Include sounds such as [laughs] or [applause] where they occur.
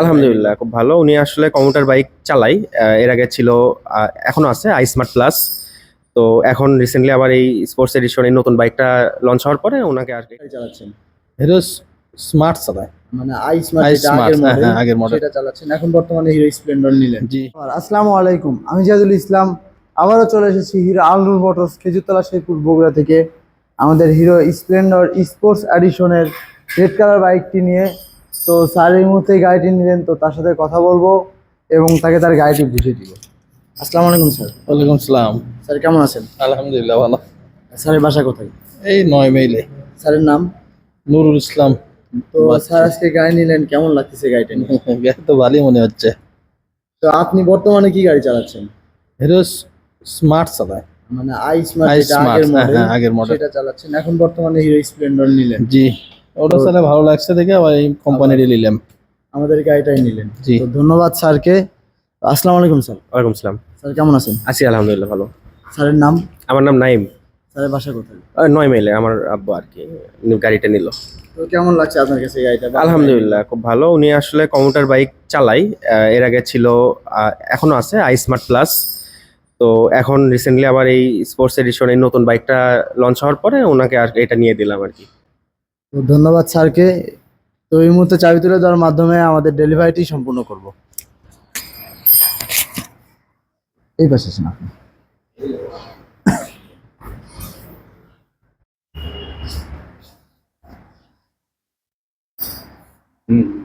আলহামদুলিল্লাহ খুব ভালো। উনি আসলে কমিউটার বাইক চালাই। এর আগে ছিল এখনও আছে আই স্মার্ট প্লাস তো এখন রিসেন্টলি আবার এই স্পোর্টস এডিশন এই নতুন বাইকটা লঞ্চ হওয়ার পরে ওনাকে আর চালাচ্ছেন। হিরো স্মার্ট চালায়। মানে আই স্মার্ট আগের হ্যাঁ মডেল হ্যাঁ আগের মডেল সেটা চালাচ্ছেন। এখন বর্তমানে হিরো স্প্লেন্ডার নিলেন। জি। আসসালামু আলাইকুম আমি জিয়াদুল ইসলাম। আবারও চলে এসেছি হিরো আলনুর মোটরস খেজুরতলা শেরপুর বগুড়া থেকে। আমাদের হিরো স্প্লেন্ডর স্পোর্টস এডিশনের রেড কালার বাইকটি নিয়ে তো স্যার এই মুহূর্তে গাড়িটি নিলেন তো তার সাথে কথা বলব এবং তাকে তার গাড়িটি বুঝিয়ে দিব। আসসালামু আলাইকুম স্যার। ওয়ালাইকুম সালাম। স্যার কেমন আছেন? আলহামদুলিল্লাহ ভালো। স্যারের বাসা কোথায়? এই নয় মেইলে। স্যারের নাম? নুরুল ইসলাম। তো স্যার আজকে গাড়ি নিলেন কেমন লাগতেছে গাড়িটা নিয়ে? [laughs] গাড়ি তো ভালোই মনে হচ্ছে। তো আপনি বর্তমানে কি গাড়ি চালাচ্ছেন? হিরো স্মার্ট চালায়। মানে আই স্মার্ট আগের হ্যাঁ মডেল হ্যাঁ আগের মডেল সেটা চালাচ্ছেন। এখন বর্তমানে হিরো স্প্লেন্ডার নিলেন। জি। ওটা চালে ভালো লাগছে দেখে আবার এই কোম্পানিটি নিলাম। আমাদের গাড়িটাই নিলেন। জি। তো ধন্যবাদ স্যারকে। আসসালামু আলাইকুম স্যার। ওয়ালাইকুম সালাম। স্যার কেমন আছেন? আছি আলহামদুলিল্লাহ ভালো। স্যারের নাম? আমার নাম নাইম। স্যারের বাসা কোথায়? নয় মাইলে আমার আব্বু আর কি গাড়িটা নিল। তো কেমন লাগছে আপনার কাছে গাড়িটা? আলহামদুলিল্লাহ খুব ভালো। উনি আসলে কমিউটার বাইক চালাই এর আগে ছিল এখনও আছে আই স্মার্ট প্লাস। তো এখন রিসেন্টলি আবার এই স্পোর্টস এডিশন এই নতুন বাইকটা লঞ্চ হওয়ার পরে ওনাকে আর এটা নিয়ে দিলাম আর কি। তো ধন্যবাদ স্যারকে। তো এই মুহূর্তে চাবি তুলে দেওয়ার মাধ্যমে আমাদের ডেলিভারিটি সম্পূর্ণ করব। এই পাশে আসেন আপনি। হুম।